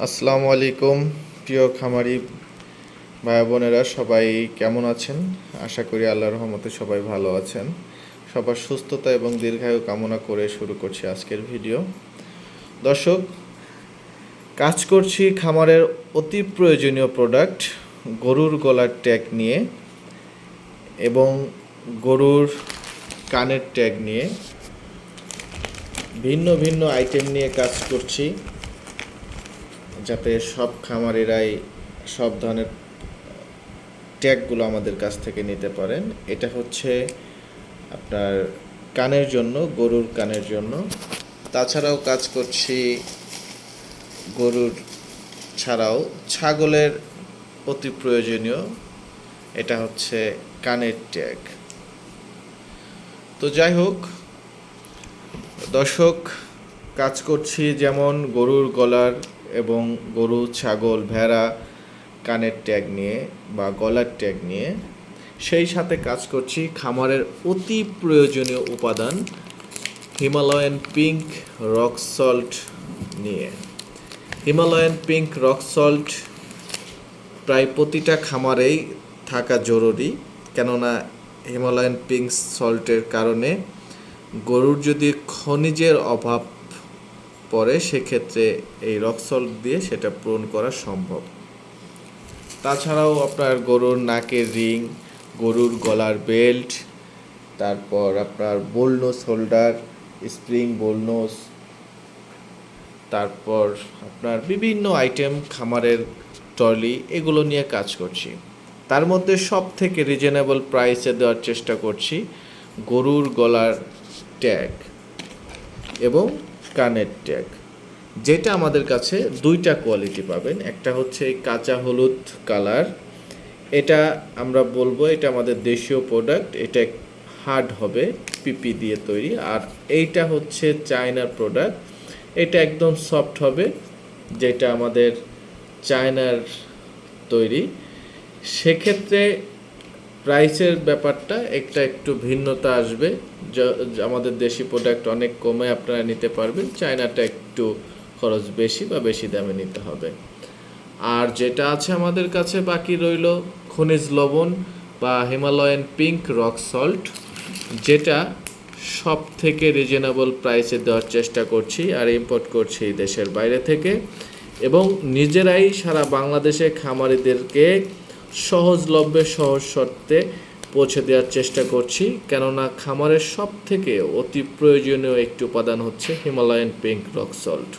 আসসালামু আলাইকুম, প্রিয় খামারি ভাই বোনেরা সবাই কেমন আছেন? আশা করি আল্লাহর রহমতে সবাই ভালো আছেন। সবার সুস্থতা এবং দীর্ঘায়ু কামনা করে শুরু করছি আজকের ভিডিও। দর্শক, কাজ করছি খামারের অতি প্রয়োজনীয় প্রোডাক্ট গরুর গলার ট্যাগ নিয়ে এবং গরুর কানের ট্যাগ নিয়ে। ভিন্ন ভিন্ন আইটেম নিয়ে কাজ করছি। যাতে সব খামারেরাই সব ধরনের ট্যাগগুলো আমাদের কাছ থেকে নিতে পারেন। এটা হচ্ছে আপনার কানের জন্য, গরুর কানের জন্য। তাছাড়াও কাজ করছি গরুর ছাড়াও। ছাগলের অতি প্রয়োজনীয়, এটা হচ্ছে কানের ট্যাগ। তো যাই হোক, দর্শক, কাজ করছি যেমন গরুর গলার এবং গরু, ছাগল, ভেড়া, কানের ট্যাগ নিয়ে বা গলার ট্যাগ নিয়ে সেই সাথে কাজ করছি খামারের অতি প্রয়োজনীয় উপাদান হিমালয়ান পিঙ্ক রক সল্ট নিয়ে। হিমালয়ান পিঙ্ক রক সল্ট প্রায় প্রতিটা খামারেই থাকা জরুরি, কেননা হিমালয়ান পিঙ্ক সল্টের কারণে গরুর যদি খনিজের অভাব পড়ে সেক্ষেত্রে এই রক সল্ট দিয়ে সেটা পূরণ করা সম্ভব। তাছাড়াও আপনার গরুর নাকের রিং, গরুর গলার বেল্ট, তারপর আপনার বোলনোস হোল্ডার স্প্রিং বোলনোস তারপর আপনার বিভিন্ন আইটেম, খামারের ট্রলি, এগুলো নিয়ে কাজ করছি। তার মধ্যে সব থেকে রিজনেবল প্রাইসে দেওয়ার চেষ্টা করছি গরুর গলার ট্যাগ এবং কানের ট্যাগ যেটা আমাদের কাছে দুইটা কোয়ালিটি পাবেন। একটা হচ্ছে কাঁচা হলুদ কালার এটা আমরা বলব এটা আমাদের দেশীয় প্রোডাক্ট এটা হার্ড হবে পিপি দিয়ে তৈরি। আর এইটা হচ্ছে চায়নার প্রোডাক্ট এটা একদম সফট হবে, যেটা আমাদের চায়নার তৈরি। সেক্ষেত্রে প্রাইসের ব্যাপারটা একটা একটু ভিন্নতা আসবে। আমাদের দেশি প্রোডাক্ট অনেক কমে আপনারা নিতে পারবেন, চায়নাটা একটু খরচ বেশি বা বেশি দামে নিতে হবে। আর যেটা আছে আমাদের কাছে বাকি রইল খনিজ লবণ বা হিমালয়ান পিঙ্ক রক সল্ট, যেটা সব থেকে রিজনেবল প্রাইসে দেওয়ার চেষ্টা করছি আর ইম্পোর্ট করছি দেশের বাইরে থেকে। এবং নিজেরাই সারা বাংলাদেশে খামারিদেরকে সহজলভ্যে সহজ শর্তে পৌঁছে দেওয়ার চেষ্টা করছি, কেননা খামারের সব থেকে অতি প্রয়োজনীয় একটি উপাদান হচ্ছে হিমালয়ান পিঙ্ক রক সল্ট।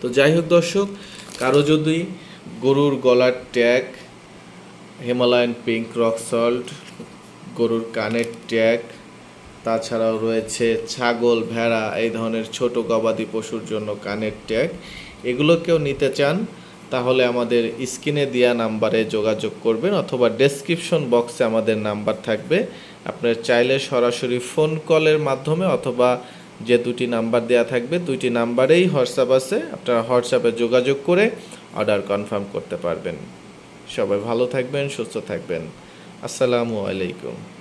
তো যাই হোক দর্শক, কারও যদি গরুর গলার tag, Himalayan pink rock salt, গরুর কানের ট্যাগ, তাছাড়াও রয়েছে ছাগল, ভেড়া, এই ধরনের ছোট গবাদি পশুর জন্য কানের ট্যাগ, এগুলো কেউ নিতে চান তাহলে আমাদের স্ক্রিনে দেওয়া নাম্বারে যোগাযোগ করবেন অথবা ডেসক্রিপশন বক্সে আমাদের নাম্বার থাকবে। আপনার চাইলে সরাসরি ফোন কলের মাধ্যমে অথবা যে দুটি নাম্বার দেওয়া থাকবে, দুইটি নাম্বারেই হোয়াটসঅ্যাপ আছে। আপনারা হোয়াটসঅ্যাপে যোগাযোগ করে অর্ডার কনফার্ম করতে পারবেন। সবাই ভালো থাকবেন, সুস্থ থাকবেন। আসসালামু আলাইকুম।